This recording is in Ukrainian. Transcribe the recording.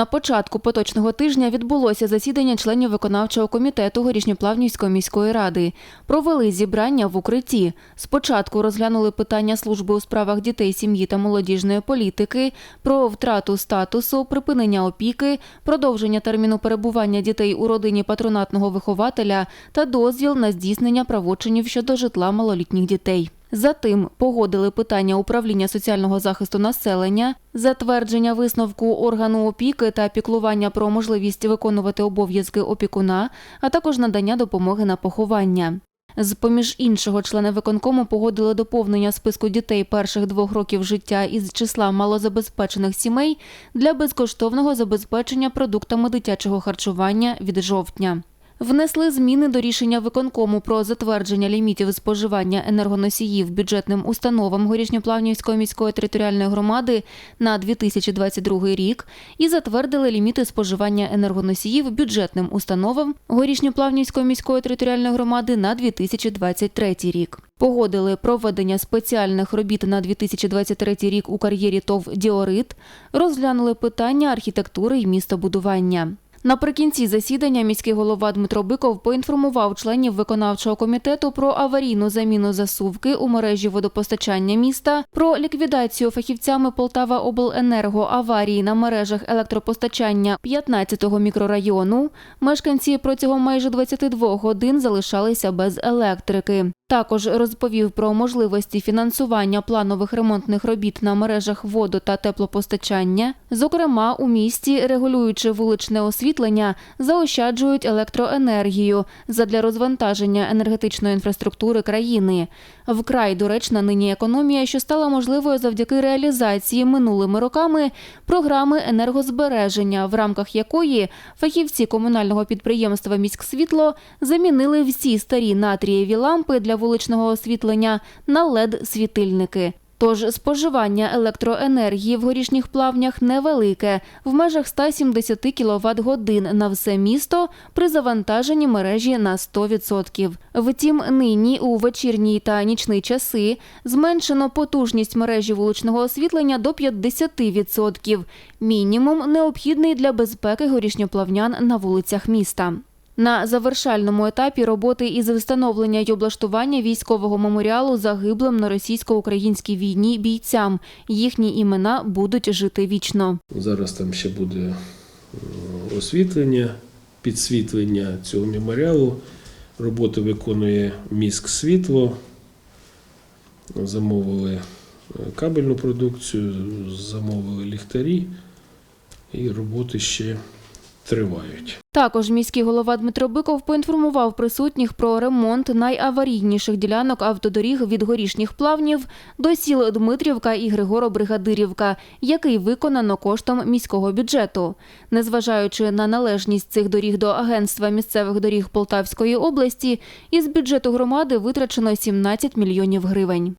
На початку поточного тижня відбулося засідання членів виконавчого комітету Горішньоплавнівської міської ради. Провели зібрання в укритті. Спочатку розглянули питання служби у справах дітей, сім'ї та молодіжної політики, про втрату статусу, припинення опіки, продовження терміну перебування дітей у родині патронатного вихователя та дозвіл на здійснення правочинів щодо житла малолітніх дітей. Затим погодили питання управління соціального захисту населення, затвердження висновку органу опіки та піклування про можливість виконувати обов'язки опікуна, а також надання допомоги на поховання. З поміж іншого, члени виконкому погодили доповнення списку дітей перших двох років життя із числа малозабезпечених сімей для безкоштовного забезпечення продуктами дитячого харчування від жовтня. Внесли зміни до рішення виконкому про затвердження лімітів споживання енергоносіїв бюджетним установам Горішньоплавнівської міської територіальної громади на 2022 рік і затвердили ліміти споживання енергоносіїв бюджетним установам Горішньоплавнівської міської територіальної громади на 2023 рік. Погодили проведення спеціальних робіт на 2023 рік у кар'єрі ТОВ Діорит, розглянули питання архітектури і містобудування. Наприкінці засідання міський голова Дмитро Биков поінформував членів виконавчого комітету про аварійну заміну засувки у мережі водопостачання міста, про ліквідацію фахівцями Полтава Обленерго аварії на мережах електропостачання 15-го мікрорайону. Мешканці протягом майже 22 годин залишалися без електрики. Також розповів про можливості фінансування планових ремонтних робіт на мережах воду та теплопостачання. Зокрема, у місті, регулюючи вуличне освітлення, заощаджують електроенергію задля розвантаження енергетичної інфраструктури країни. Вкрай доречна нині економія, що стала можливою завдяки реалізації минулими роками програми енергозбереження, в рамках якої фахівці комунального підприємства «Міськсвітло» замінили всі старі натрієві лампи для вуличного освітлення на LED-світильники. Тож споживання електроенергії в горішніх плавнях невелике в межах 170 кВт годин на все місто при завантаженні мережі на 100%. Втім, нині у вечірній та нічний часи зменшено потужність мережі вуличного освітлення до 50%. Мінімум необхідний для безпеки горішньоплавнян на вулицях міста. На завершальному етапі роботи із встановлення й облаштування військового меморіалу загиблим на російсько-українській війні бійцям. Їхні імена будуть жити вічно. Зараз там ще буде е, освітлення, підсвітлення цього меморіалу. Роботи виконує міськ світло. Замовили е, кабельну продукцію, замовили ліхтарі, і роботи ще тривають. Також міський голова Дмитро Биков поінформував присутніх про ремонт найаварійніших ділянок автодоріг від горішніх плавнів до сіл Дмитрівка і Григоро-Бригадирівка, який виконано коштом міського бюджету. Незважаючи на належність цих доріг до Агентства місцевих доріг Полтавської області, із бюджету громади витрачено 17 мільйонів гривень.